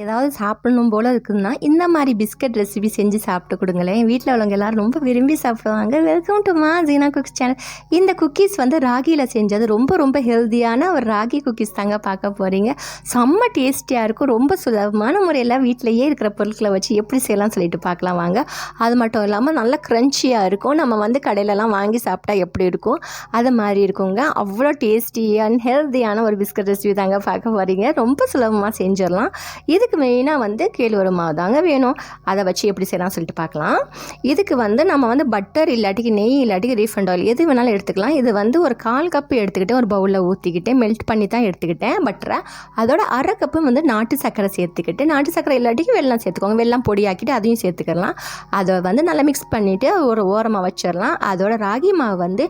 ஏதாவது சாப்பிடணும் போல் இருக்குதுன்னா இந்த மாதிரி பிஸ்கட் ரெசிபி செஞ்சு சாப்பிட்டு கொடுங்களேன். வீட்டில் உள்ளவங்க எல்லாரும் ரொம்ப விரும்பி சாப்பிடுவாங்க. Welcome to Ma Jeena cooks channel இந்த குக்கீஸ் வந்து ராகியில் செஞ்சது. ரொம்ப ரொம்ப ஹெல்த்தியான ஒரு ராகி குக்கீஸ் தாங்க பார்க்க போகிறீங்க செம்ம டேஸ்டியாக இருக்கும். ரொம்ப சுலபமான முறையில் வீட்டிலையே இருக்கிற பொருட்களை வச்சு எப்படி செய்யலாம்னு சொல்லிட்டு பார்க்கலாம் வாங்க. அது மட்டும் இல்லாமல் நல்லா க்ரன்ச்சியாக இருக்கும். நம்ம வந்து கடையிலலாம் வாங்கி சாப்பிட்டா எப்படி இருக்கும்? அது மாதிரி இருக்குங்க. அவ்வளோ டேஸ்டி அண்ட் ஹெல்த்தியான ஒரு பிஸ்கட் ரெசிபி தாங்க பார்க்க போகிறீங்க ரொம்ப சுலபமாக செஞ்சிடலாம். இது இதுக்கு மெயினாக வந்து கேழ்வரகு மாவு தாங்க வேணும். அதை வச்சு எப்படி செய்யலாம் சொல்லிட்டு பார்க்கலாம். இதுக்கு வந்து நம்ம வந்து பட்டர் இல்லாட்டிக்கு நெய் இல்லாட்டிக்கு ரீஃபண்ட் ஆயில் எது வேணாலும் எடுத்துக்கலாம். இது வந்து ஒரு கால் கப்பு எடுத்துக்கிட்டு ஒரு பவுலில் ஊற்றிக்கிட்டு மெல்ட் பண்ணி தான் எடுத்துக்கிட்டேன். பட்டரை அதோட அரை கப்பு வந்து நாட்டு சர்க்கரை சேர்த்துக்கிட்டு நாட்டு சர்க்கரை இல்லாட்டிக்கு வெள்ளம் சேர்த்துக்கோங்க. வெள்ளம் பொடியாக்கிட்டு அதையும் சேர்த்துக்கலாம். அதை வந்து நல்லா மிக்ஸ் பண்ணிவிட்டு ஒரு ஓரமாக வச்சிடலாம். அதோட ராகி மாவு வந்து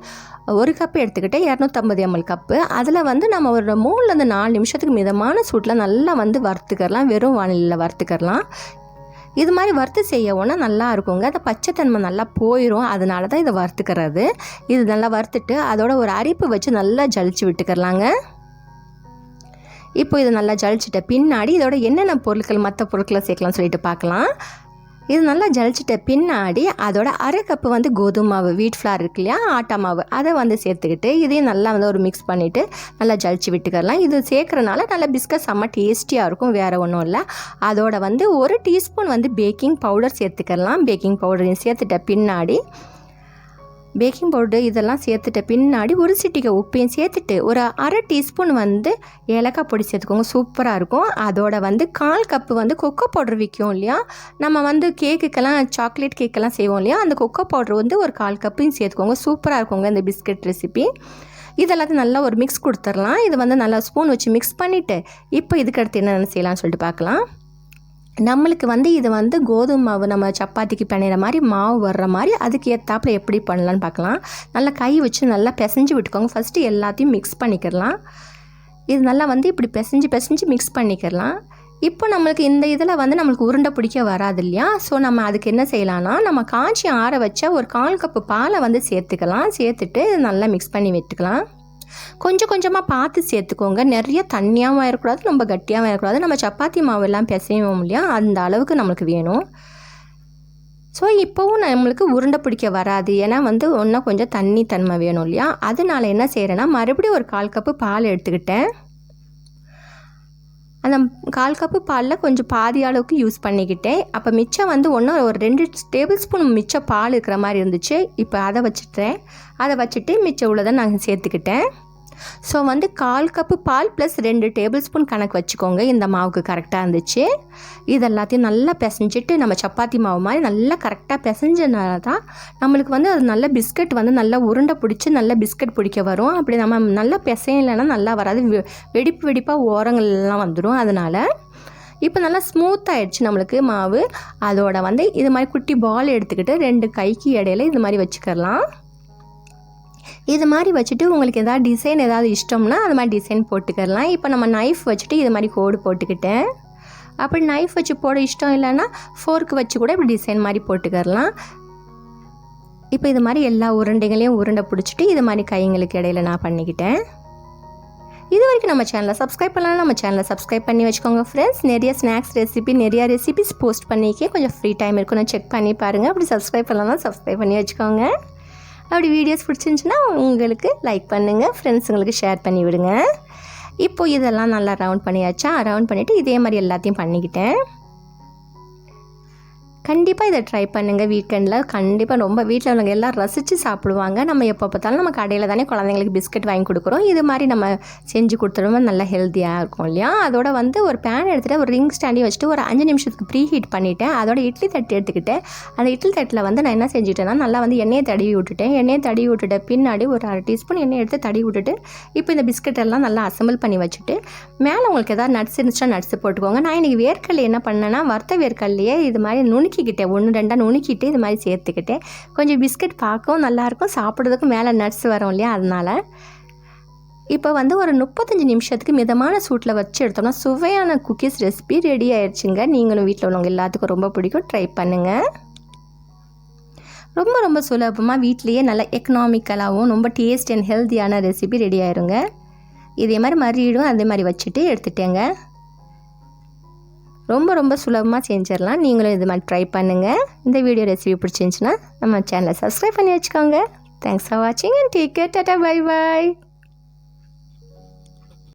ஒரு கப்பு எடுத்துக்கிட்டு இரநூத்தம்பது எம்எல் கப்பு அதில் வந்து நம்ம ஒரு மூணுலேருந்து நாலு நிமிஷத்துக்கு மிதமான சூட்டில் நல்லா வந்து வறுத்துக்கலாம். வெறும் வானிலையில் வறுத்துக்கிறலாம். இது மாதிரி வறுத்து செய்ய ஒன்றா நல்லா இருக்குங்க. அந்த பச்சைத்தன்மை நல்லா போயிடும் அதனால தான் இதை வறுத்துக்கிறது. இது நல்லா வறுத்துட்டு அதோட ஒரு அரிப்பு வச்சு நல்லா ஜலிச்சு விட்டுக்கிறலாங்க. இப்போ இதை நல்லா ஜலிச்சிட்ட பின்னாடி இதோட என்னென்ன பொருட்கள் மற்ற பொருட்களை சேர்க்கலாம்னு சொல்லிட்டு பார்க்கலாம். இது நல்லா ஜலிச்சிட்ட பின்னாடி அதோட அரை கப்பு வந்து கோதுமை மாவு வீட் ஃப்ளார் இருக்கு இல்லையா ஆட்டா மாவு. அதை வந்து சேர்த்துக்கிட்டு இதையும் நல்லா வந்து ஒரு மிக்ஸ் பண்ணிவிட்டு நல்லா ஜலிச்சு விட்டுக்கலாம். இது சேர்க்குறனால நல்லா பிஸ்கட் செம்ம டேஸ்டியாக இருக்கும் வேறு ஒன்றும் இல்லை. அதோட வந்து ஒரு டீஸ்பூன் வந்து பேக்கிங் பவுடர் சேர்த்துக்கலாம். பேக்கிங் பவுடரையும் சேர்த்துட்ட பின்னாடி பேக்கிங் பவுடர் இதெல்லாம் சேர்த்துட்ட பின்னாடி ஒரு சிட்டிகை உப்பையும் சேர்த்துட்டு ஒரு அரை டீஸ்பூன் வந்து ஏலக்காய் பொடி சேர்த்துக்கோங்க. சூப்பராக இருக்கும். அதோட வந்து கால் கப்பு வந்து கொக்கோ பவுடர் விற்கும் இல்லையா? நம்ம வந்து கேக்குக்கெல்லாம் சாக்லேட் கேக்கெல்லாம் செய்வோம் இல்லையா? அந்த கொக்கோ பவுடர் வந்து ஒரு கால் கப்பையும் சேர்த்துக்கோங்க. சூப்பராக இருக்குங்க இந்த பிஸ்கட் ரெசிபி இதெல்லாத்தையும் நல்லா ஒரு மிக்ஸ் கொடுத்துடலாம். இது வந்து நல்லா ஸ்பூன் வச்சு மிக்ஸ் பண்ணிவிட்டு இப்போ இதுக்கு அடுத்து என்னென்ன செய்யலாம்னு சொல்லிட்டு பார்க்கலாம். நம்மளுக்கு வந்து இது வந்து கோதுமை மாவு நம்ம சப்பாத்திக்கு பிணையிற மாதிரி மாவு வர்ற மாதிரி அதுக்கு ஏற்றாப்புல எப்படி பண்ணலான்னு பார்க்கலாம். நல்லா கை வச்சு நல்லா பிசைஞ்சு விட்டுக்கோங்க. ஃபஸ்ட்டு எல்லாத்தையும் மிக்ஸ் பண்ணிக்கிறலாம் இது நல்லா வந்து இப்படி பிசைஞ்சு பிசைஞ்சு மிக்ஸ் பண்ணிக்கிறலாம் இப்போ நம்மளுக்கு இந்த இதில் வந்து நம்மளுக்கு உருண்டை பிடிக்க வராது இல்லையா? ஸோ நம்ம அதுக்கு என்ன செய்யலாம்னா நம்ம காய்ச்சி ஆற வச்ச ஒரு கால் கப்பு பாலை வந்து சேர்த்துக்கலாம். சேர்த்துட்டு நல்லா மிக்ஸ் பண்ணி விட்டுக்கலாம். கொஞ்சம் கொஞ்சமாக பார்த்து சேர்த்துக்கோங்க. நிறைய தண்ணியாகவும் ஆயிடக்கூடாது ரொம்ப கட்டியாகவும் ஆயிடக்கூடாது நம்ம சப்பாத்தி மாவு எல்லாம் பிசைவோம் இல்லையா? அந்த அளவுக்கு நம்மளுக்கு வேணும். ஸோ இப்போவும் நம்மளுக்கு உருண்டை பிடிக்க வராது. ஏன்னா வந்து ஒன்றா கொஞ்சம் தண்ணி தன்மை வேணும் இல்லையா? அதனால் என்ன செய்கிறேன்னா மறுபடியும் ஒரு கால் கப்பு பால் எடுத்துக்கிட்டேன். அந்த கால் கப்பு பாலில் கொஞ்சம் பாதி அளவுக்கு யூஸ் பண்ணிக்கிட்டேன். அப்போ மிச்சம் வந்து ஒன்றும் ஒரு ரெண்டு டேபிள் ஸ்பூன் மிச்சம் பால் இருக்கிற மாதிரி இருந்துச்சு. இப்போ அதை வச்சுட்டேன். அதை வச்சுட்டு மிச்சம் உள்ளதை நாங்கள் சேர்த்துக்கிட்டேன். ஸோ வந்து கால் கப்பு பால் ப்ளஸ் ரெண்டு டேபிள் ஸ்பூன் கணக்கு வச்சுக்கோங்க. இந்த மாவுக்கு கரெக்டாக இருந்துச்சு. இது எல்லாத்தையும் நல்லா பிசைஞ்சிட்டு நம்ம சப்பாத்தி மாவு மாதிரி நல்லா கரெக்டாக பிசைஞ்சனால தான் நம்மளுக்கு வந்து அது நல்ல பிஸ்கட் வந்து நல்லா உருண்டை பிடிச்சி நல்லா பிஸ்கட் பிடிக்க வரும். அப்படி நம்ம நல்லா பிசையலைன்னா நல்லா வராது. வெ- வெடிப்பு வெடிப்பாக ஓரங்கள்லாம் வந்துடும் அதனால் இப்போ நல்லா ஸ்மூத் நம்மளுக்கு மாவு. அதோட வந்து இது மாதிரி குட்டி பால் எடுத்துக்கிட்டு ரெண்டு கைக்கு இடையில இது மாதிரி வச்சுக்கலாம் இது மாதிரி வச்சுட்டு உங்களுக்கு எதாவது டிசைன் ஏதாவது இஷ்டம்னா அது மாதிரி டிசைன் போட்டுக்கலாம். இப்போ நம்ம நைஃப் வச்சுட்டு இது மாதிரி கோடு போட்டுக்கிட்டேன். அப்படி நைஃப் வச்சு போட இஷ்டம் இல்லைன்னா ஃபோர்க் வச்சு கூட இப்படி டிசைன் மாதிரி போட்டுக்கலாம். இப்போ இது மாதிரி எல்லா உருண்டைகளையும் உருண்டை பிடிச்சிட்டு இது மாதிரி கைங்களுக்கு இடையில நான் பண்ணிக்கிட்டேன். இது வரைக்கும் நம்ம சேனலை சப்ஸ்கிரைப் பண்ணலாம் நம்ம சேனலை சப்ஸ்கிரைப் பண்ணி வச்சுக்கோங்க ஃப்ரெண்ட்ஸ் நிறைய ஸ்நாக்ஸ் ரெசிபி நிறைய ரெசிபிஸ் போஸ்ட் பண்ணிக்கே கொஞ்சம் ஃப்ரீ டைம் இருக்குன்னு செக் பண்ணி பாருங்கள் அப்படி சப்ஸ்கிரைப் பண்ணலாம் சப்ஸ்கிரைப் பண்ணி வச்சுக்கோங்க. அப்படி வீடியோஸ் பிடிச்சிருந்துச்சுன்னா உங்களுக்கு லைக் பண்ணுங்கள் ஃப்ரெண்ட்ஸுங்களுக்கு ஷேர் பண்ணி விடுங்க. இப்போது இதெல்லாம் நல்லா ரவுண்ட் பண்ணியாச்சா? ரவுண்ட் பண்ணிவிட்டு இதே மாதிரி எல்லாத்தையும் பண்ணிக்கிட்டேன். கண்டிப்பாக இதை ட்ரை பண்ணுங்கள் வீக்கெண்டில் கண்டிப்பாக ரொம்ப வீட்டில் உள்ளவங்க எல்லாம் ரசித்து சாப்பிடுவாங்க. நம்ம எப்போ பார்த்தாலும் நம்ம கடையில் தானே குழந்தைங்களுக்கு பிஸ்கட் வாங்கி கொடுக்குறோம். இது மாதிரி நம்ம செஞ்சு கொடுத்துருவோம் நல்லா ஹெல்த்தியாக இருக்கும் இல்லையா? அதோட வந்து ஒரு பேன் எடுத்துகிட்டு ஒரு ரிங் ஸ்டாண்டி வச்சுட்டு ஒரு அஞ்சு நிமிஷத்துக்கு ப்ரீ ஹீட் பண்ணிவிட்டேன் அதோட இட்லி தட்டு எடுத்துக்கிட்டேன். அந்த இட்லி தட்டில் வந்து நான் என்ன செஞ்சுட்டேன்னா நல்லா வந்து எண்ணெயை தடவி விட்டுட்டேன். எண்ணெயை தடவி விட்டுட்ட பின்னாடி ஒரு அரை டீஸ்பூன் எண்ணெய் எடுத்து தடவி விட்டுட்டு இப்போ இந்த பிஸ்கட் எல்லாம் நல்லா அசம்பிள் பண்ணி வச்சுட்டு மேலே உங்களுக்கு ஏதாவது நட்ஸ் இருந்துச்சுன்னா நட்ஸ் போட்டுக்கோங்க. நான் இன்றைக்கி வேர்க்கடலை என்ன பண்ணேன்னா வறுத்த வேர்க்கல்லையே இது மாதிரி நுணுக்கிக்கிட்டேன். ஒன்று ரெண்டாக நுணுக்கிட்டு இது மாதிரி சேர்த்துக்கிட்டேன். கொஞ்சம் பிஸ்கட் பார்க்கவும் நல்லாயிருக்கும். சாப்பிட்றதுக்கும் மேலே நட்ஸ் வரும் இல்லையா? அதனால். இப்போ வந்து ஒரு முப்பத்தஞ்சு நிமிஷத்துக்கு மிதமான சூட்டில் வச்சு எடுத்தோம்னா சுவையான குக்கீஸ் ரெசிபி ரெடி ஆயிடுச்சுங்க. நீங்களும் வீட்டில் உள்ளவங்க எல்லாத்துக்கும் ரொம்ப பிடிக்கும். ட்ரை பண்ணுங்கள் ரொம்ப ரொம்ப சுலபமாக வீட்லேயே நல்லா எக்கனாமிக்கலாகவும் ரொம்ப டேஸ்ட் அண்ட் ஹெல்த்தியான ரெசிபி ரெடி ஆயிருங்க. இதே மாதிரி மறுபடியும் அதே மாதிரி வச்சுட்டு எடுத்துட்டேங்க. ரொம்ப ரொம்ப சுலபமாக செஞ்சிடலாம். நீங்களும் இது மாதிரி ட்ரை பண்ணுங்கள் இந்த வீடியோ ரெசிபி பிடிச்சிருந்துச்சின்னா நம்ம சேனலை சப்ஸ்கிரைப் பண்ணி வச்சுக்கோங்க. தேங்க்ஸ் ஃபார் வாட்சிங் and take care tata bye bye